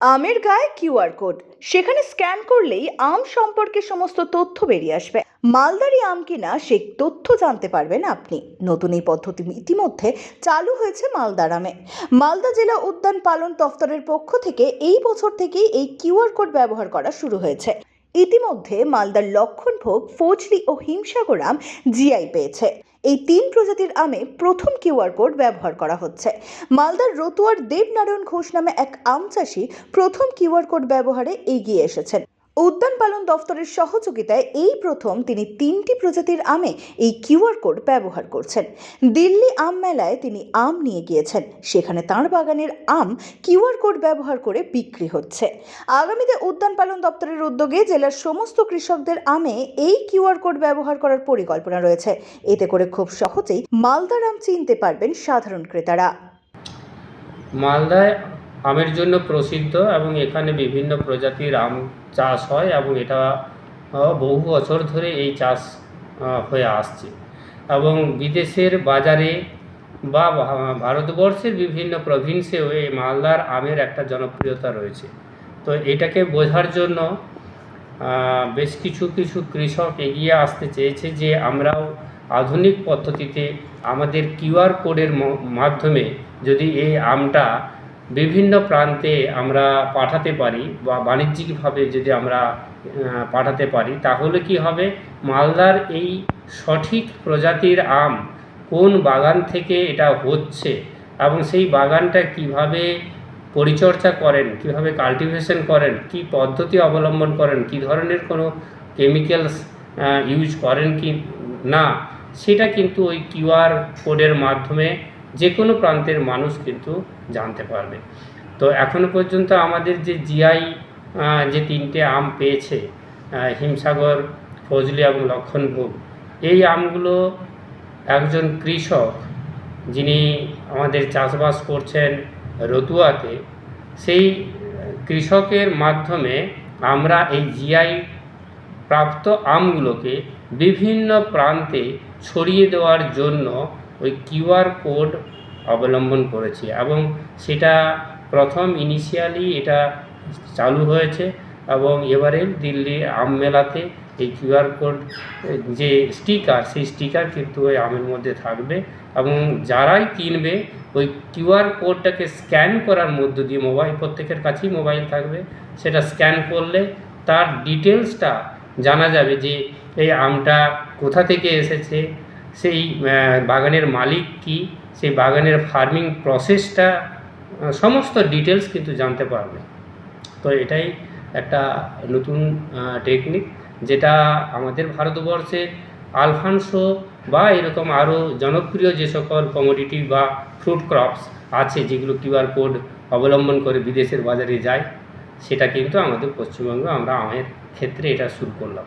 আমের গায়ে QR code. সেখানে স্ক্যান করলেই আম সম্পর্কে সমস্ত তথ্য বেরিয়ে আসবে। মালদারি আম কিনা সেই তথ্য জানতে পারবেন আপনি। নতুন এই পদ্ধতি ইতিমধ্যে চালু হয়েছে মালদার আমে। মালদা জেলা উদ্যান পালন দফতরের পক্ষ থেকে এই বছর থেকেই এই কিউআর কোড ব্যবহার করা শুরু হয়েছে। ইতিমধ্যে মালদার লক্ষণভোগ, ফজলি ও হিমসাগর আম জিআই পেয়েছে। এই তিন প্রজাতির আমে প্রথম কিউআর কোড ব্যবহার করা হচ্ছে। মালদার রতুয়ার দেবনারায়ণ ঘোষ নামে এক আম চাষি প্রথম কিউআর কোড ব্যবহারে এগিয়ে এসেছেন। উদ্যান পালন দফতরের সহযোগিতায় এই প্রথম তিনি তিনটি প্রজাতির আমে এই কিউআর কোড ব্যবহার করছেন। দিল্লি আম মেলায় তিনি আম নিয়ে গিয়েছেন। সেখানে তাঁর বাগানের আম কিউআর কোড ব্যবহার করে বিক্রি হচ্ছে। আগামীতে উদ্যান পালন দপ্তরের উদ্যোগে জেলার সমস্ত কৃষকদের আমে এই কিউআর কোড ব্যবহার করার পরিকল্পনা রয়েছে। এতে করে খুব সহজেই মালদার আম চিনতে পারবেন সাধারণ ক্রেতারা। মালদায় আমের জন্য প্রসিদ্ধ এবং এখানে বিভিন্ন প্রজাতির আম চাষ হয় এবং এটা বহু বছর ধরে এই চাষ হয়ে আসছে। এবং বিদেশের বাজারে বা ভারতবর্ষের বিভিন্ন প্রভিন্সেও এই মালদার আমের একটা জনপ্রিয়তা রয়েছে। তো এটাকে বোঝার জন্য বেশ কিছু কিছু কৃষক এগিয়ে আসতে চেয়েছে যে আমরাও আধুনিক পদ্ধতিতে আমাদের কিউআর কোডের মাধ্যমে যদি এই আমটা বিভিন্ন প্রান্তে আমরা পাঠাতে পারি বা বাণিজ্যিকভাবে যদি আমরা পাঠাতে পারি, তাহলে কি হবে? মালদার এই সঠিক প্রজাতির আম কোন বাগান থেকে এটা হচ্ছে এবং সেই বাগানটা কীভাবে পরিচর্যা করেন, কীভাবে কাল্টিভেশন করেন, কি পদ্ধতি অবলম্বন করেন, কি ধরনের কোনো কেমিক্যালস ইউজ করেন কি না, সেটা কিন্তু ওই কিউআর কোডের মাধ্যমে যে কোনো প্রান্তের মানুষ কিন্তু জানতে পারবে। তো এখনও পর্যন্ত আমাদের যে জিআই যে তিনটে আম পেয়েছে হিমসাগর, ফজলি এবং লক্ষণভোগ, এই আমগুলো একজন কৃষক যিনি আমাদের চাষবাস করছেন রতুয়াতে, সেই কৃষকের মাধ্যমে আমরা এই জিআই প্রাপ্ত আমগুলোকে বিভিন্ন প্রান্তে ছড়িয়ে দেওয়ার জন্য ওই কিউআর কোড অবলম্বন করেছি এবং সেটা প্রথম ইনিশিয়ালি এটা চালু হয়েছে এবং এবারে দিল্লি আম মেলাতে এই কিউআর কোড, যে স্টিকার, সেই স্টিকার কিন্তু ওই আমের মধ্যে থাকবে এবং যারাই কিনবে ওই কিউআর কোডটাকে স্ক্যান করার মধ্য দিয়ে মোবাইল, প্রত্যেকের কাছেই মোবাইল থাকবে, সেটা স্ক্যান করলে তার ডিটেলসটা জানা যাবে যে এই আমটা কোথা থেকে এসেছে সেই বাগানের মালিক কি? সেই বাগানের ফার্মিং প্রসেসটা সমস্ত ডিটেলস কিন্তু জানতে পারবে। তো এটাই একটা নতুন টেকনিক যেটা আমাদের ভারতবর্ষে আলফানসো বা এরকম আরও জনপ্রিয় যে সকল কমোডিটি বা ফ্রুট ক্রপস আছে যেগুলো কিউআর কোড অবলম্বন করে বিদেশের বাজারে যায়, সেটা কিন্তু আমাদের পশ্চিমবঙ্গে আমরা আমের ক্ষেত্রে এটা শুরু করলাম।